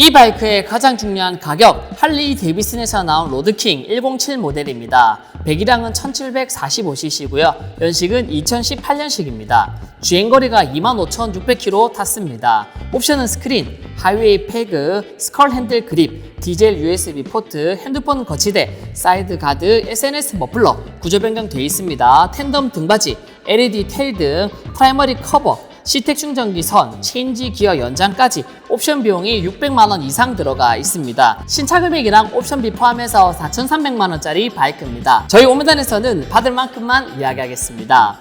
이 바이크의 가장 중요한 가격, 할리 데이비슨에서 나온 로드킹 107 모델입니다. 배기량은 1745cc고요. 연식은 2018년식입니다. 주행거리가 25,600km 탔습니다. 옵션은 스크린, 하이웨이 패그, 스컬 핸들 그립, 디젤 USB 포트, 핸드폰 거치대, 사이드 가드, SNS 머플러, 구조 변경되어 있습니다. 텐덤 등받이, LED 테일 등 프라이머리 커버, 시택 충전기 선, 체인지 기어 연장까지 옵션 비용이 600만 원 이상 들어가 있습니다. 신차 금액이랑 옵션비 포함해서 4,300만 원짜리 바이크입니다. 저희 오메단에서는 받을 만큼만 이야기하겠습니다.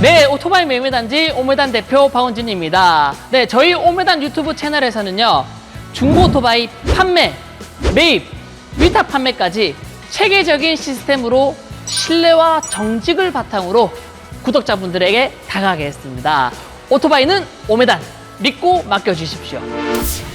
네, 오토바이 매매단지 오메단 대표 박원진입니다. 네, 저희 오메단 유튜브 채널에서는요, 중고 오토바이 판매, 매입, 위탁 판매까지 체계적인 시스템으로 신뢰와 정직을 바탕으로 구독자분들에게 다가가게 했습니다. 오토바이는 오메단, 믿고 맡겨주십시오.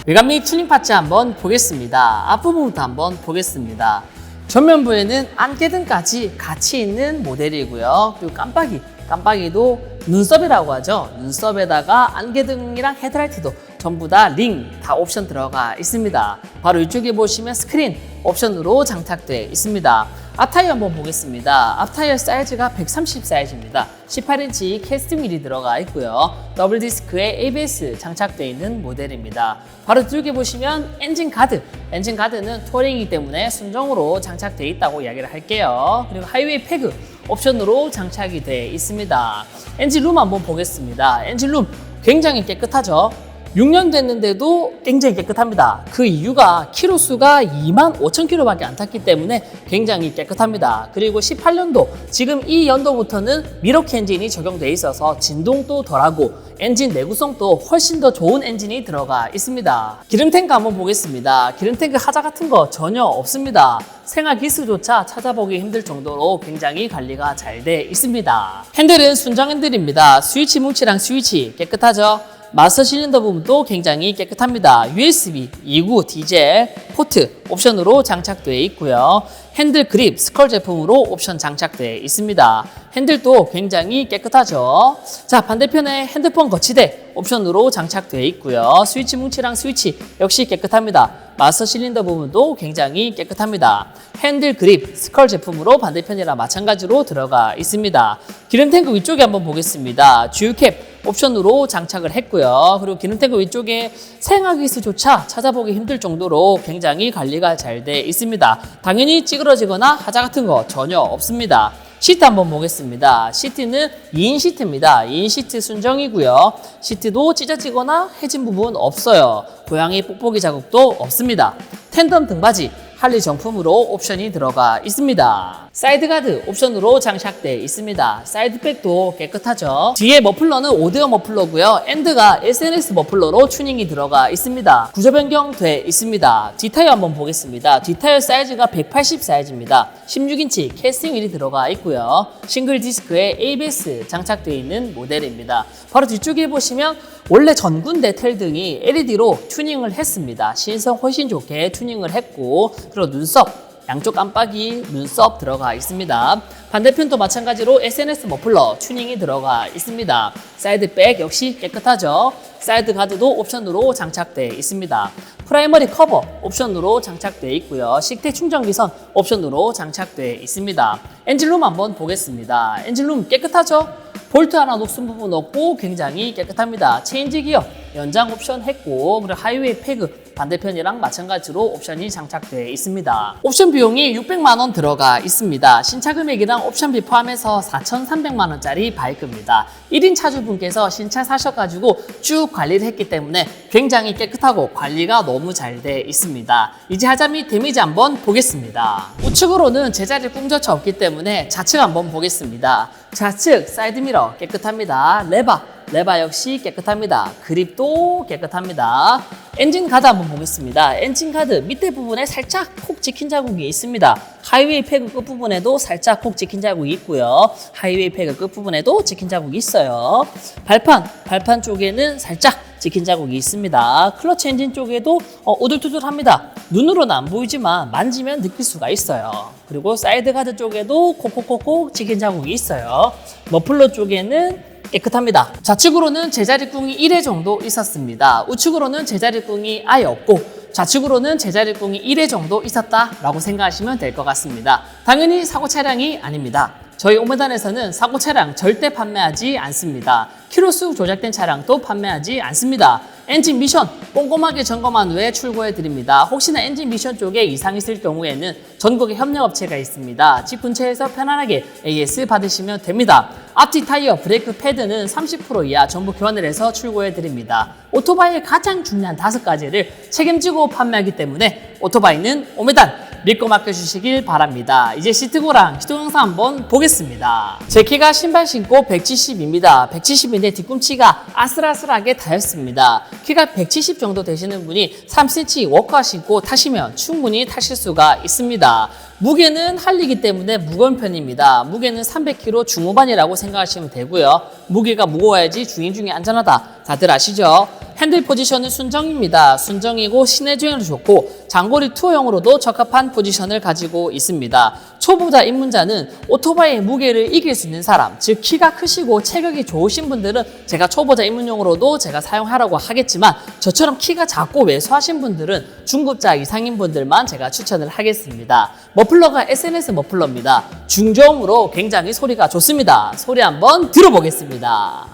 외관 및 튜닝 파츠 한번 보겠습니다. 앞부분부터 한번 보겠습니다. 전면부에는 안개등까지 같이 있는 모델이고요. 그리고 깜빡이, 깜빡이도 눈썹이라고 하죠. 눈썹에다가 안개등이랑 헤드라이트도 전부 다 링 다 옵션 들어가 있습니다. 바로 이쪽에 보시면 스크린 옵션으로 장착되어 있습니다. 앞타이어 한번 보겠습니다. 앞타이어 사이즈가 130 사이즈입니다. 18인치 캐스팅 휠이 들어가 있고요. 더블 디스크에 ABS 장착되어 있는 모델입니다. 바로 뒤쪽에 보시면 엔진 가드. 엔진 가드는 토링이기 때문에 순정으로 장착되어 있다고 이야기를 할게요. 그리고 하이웨이 패그 옵션으로 장착이 되어 있습니다. 엔진 룸 한번 보겠습니다. 엔진 룸 굉장히 깨끗하죠. 6년 됐는데도 굉장히 깨끗합니다. 그 이유가 키로수가 2만 5천 킬로밖에 안 탔기 때문에 굉장히 깨끗합니다. 그리고 18년도 지금 이 연도부터는 미러키 엔진이 적용돼 있어서 진동도 덜하고 엔진 내구성도 훨씬 더 좋은 엔진이 들어가 있습니다. 기름 탱크 한번 보겠습니다. 기름 탱크 하자 같은 거 전혀 없습니다. 생활 기수조차 찾아보기 힘들 정도로 굉장히 관리가 잘 돼 있습니다. 핸들은 순정 핸들입니다. 스위치 뭉치랑 스위치 깨끗하죠? 마스터 실린더 부분도 굉장히 깨끗합니다. USB 2구 디젤 포트 옵션으로 장착되어 있고요. 핸들 그립 스컬 제품으로 옵션 장착되어 있습니다. 핸들도 굉장히 깨끗하죠. 자 반대편에 핸드폰 거치대 옵션으로 장착되어 있고요. 스위치 뭉치랑 스위치 역시 깨끗합니다. 마스터 실린더 부분도 굉장히 깨끗합니다. 핸들 그립 스컬 제품으로 반대편이랑 마찬가지로 들어가 있습니다. 기름 탱크 위쪽에 한번 보겠습니다. 주유캡 옵션으로 장착을 했고요. 그리고 탱크 위쪽에 생화기수조차 찾아보기 힘들 정도로 굉장히 관리가 잘 돼 있습니다. 당연히 찌그러지거나 하자 같은 거 전혀 없습니다. 시트 한번 보겠습니다. 시트는 2인 시트입니다. 2인 시트 순정이고요. 시트도 찢어지거나 해진 부분 없어요. 고양이 뽁뽁이 자국도 없습니다. 텐덤 등받이 할리 정품으로 옵션이 들어가 있습니다. 사이드 가드 옵션으로 장착되어 있습니다. 사이드백도 깨끗하죠. 뒤에 머플러는 오데어 머플러고요. 엔드가 SNS 머플러로 튜닝이 들어가 있습니다. 구조 변경돼 있습니다. 뒷타이어 한번 보겠습니다. 뒷타이어 사이즈가 180 사이즈입니다. 16인치 캐스팅 휠이 들어가 있고요. 싱글 디스크에 ABS 장착되어 있는 모델입니다. 바로 뒤쪽에 보시면 원래 전군대 텔 등이 LED로 튜닝을 했습니다. 시인성 훨씬 좋게 튜닝을 했고 그리고 눈썹 양쪽 깜빡이 눈썹 들어가 있습니다. 반대편도 마찬가지로 SNS 머플러 튜닝이 들어가 있습니다. 사이드 백 역시 깨끗하죠. 사이드 가드도 옵션으로 장착되어 있습니다. 프라이머리 커버 옵션으로 장착되어 있고요. 식대 충전기선 옵션으로 장착되어 있습니다. 엔진룸 한번 보겠습니다. 엔진룸 깨끗하죠? 볼트 하나 녹슨 부분 없고 굉장히 깨끗합니다. 체인지 기어 연장 옵션 했고 그리고 하이웨이 패그 반대편이랑 마찬가지로 옵션이 장착되어 있습니다. 옵션 비용이 600만 원 들어가 있습니다. 신차 금액이랑 옵션비 포함해서 4,300만 원짜리 바이크입니다. 1인 차주분께서 신차 사셔가지고 쭉 관리를 했기 때문에 굉장히 깨끗하고 관리가 너무 잘 돼 있습니다. 이제 하자미 데미지 한번 보겠습니다. 우측으로는 제자리 꿍저차 없기 때문에 좌측 한번 보겠습니다. 좌측 사이드미러 깨끗합니다. 레바 레바 역시 깨끗합니다. 그립도 깨끗합니다. 엔진 카드 한번 보겠습니다. 엔진 카드 밑에 부분에 살짝 콕 찍힌 자국이 있습니다. 하이웨이 패그 끝부분에도 살짝 콕 찍힌 자국이 있고요. 하이웨이 패그 끝부분에도 찍힌 자국이 있어요. 발판, 발판 쪽에는 살짝 찍힌 자국이 있습니다. 클러치 엔진 쪽에도 어, 오돌투돌합니다. 눈으로는 안 보이지만 만지면 느낄 수가 있어요. 그리고 사이드 가드 쪽에도 콕콕콕콕 찍힌 자국이 있어요. 머플러 쪽에는 깨끗합니다. 좌측으로는 제자리꿍이 1회 정도 있었습니다. 우측으로는 제자리꿍이 아예 없고 좌측으로는 제자리 꿍이 1회 정도 있었다라고 생각하시면 될 것 같습니다. 당연히 사고 차량이 아닙니다. 저희 오메단에서는 사고 차량 절대 판매하지 않습니다. 키로수 조작된 차량도 판매하지 않습니다. 엔진 미션 꼼꼼하게 점검한 후에 출고해 드립니다. 혹시나 엔진 미션 쪽에 이상 있을 경우에는 전국에 협력업체가 있습니다. 집 근처에서 편안하게 AS 받으시면 됩니다. 앞뒤 타이어, 브레이크 패드는 30% 이하 전부 교환을 해서 출고해 드립니다. 오토바이의 가장 중요한 다섯 가지를 책임지고 판매하기 때문에 오토바이는 오메단 믿고 맡겨주시길 바랍니다. 이제 시트고랑 시트 영상 한번 보겠습니다. 제 키가 신발 신고 170입니다. 170인데 뒤꿈치가 아슬아슬하게 닿였습니다. 키가 170 정도 되시는 분이 3cm 워커 신고 타시면 충분히 타실 수가 있습니다. 무게는 할리기 때문에 무거운 편입니다. 무게는 300kg 중후반이라고 생각하시면 되고요. 무게가 무거워야지 주행 중에 안전하다. 다들 아시죠? 핸들 포지션은 순정입니다. 순정이고 시내 주행도 좋고 장거리 투어용으로도 적합한 포지션을 가지고 있습니다. 초보자 입문자는 오토바이의 무게를 이길 수 있는 사람, 즉 키가 크시고 체격이 좋으신 분들은 제가 초보자 입문용으로도 제가 사용하라고 하겠지만 저처럼 키가 작고 왜소하신 분들은 중급자 이상인 분들만 제가 추천을 하겠습니다. 머플러가 SNS 머플러입니다. 중저음으로 굉장히 소리가 좋습니다. 소리 한번 들어보겠습니다.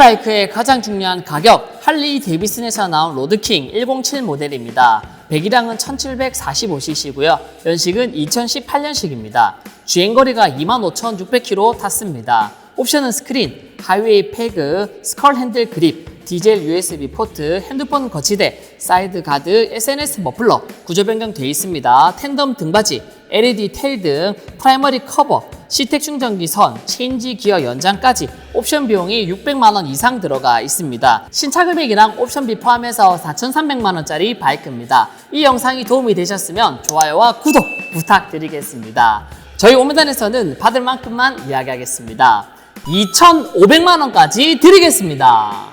이 바이크의 가장 중요한 가격, 할리 데이비슨에서 나온 로드킹 107 모델입니다. 배기량은 1745cc고요. 연식은 2018년식입니다. 주행거리가 25,600km 탔습니다. 옵션은 스크린, 하이웨이 패그, 스컬 핸들 그립, 디젤 USB 포트, 핸드폰 거치대, 사이드 가드, SNS 머플러, 구조 변경되어 있습니다. 텐덤 등받이, LED 테일 등 프라이머리 커버, 시택 충전기 선, 체인지 기어 연장까지 옵션 비용이 600만 원 이상 들어가 있습니다. 신차 금액이랑 옵션비 포함해서 4,300만 원짜리 바이크입니다. 이 영상이 도움이 되셨으면 좋아요와 구독 부탁드리겠습니다. 저희 오메단에서는 받을 만큼만 이야기하겠습니다. 2,500만 원까지 드리겠습니다.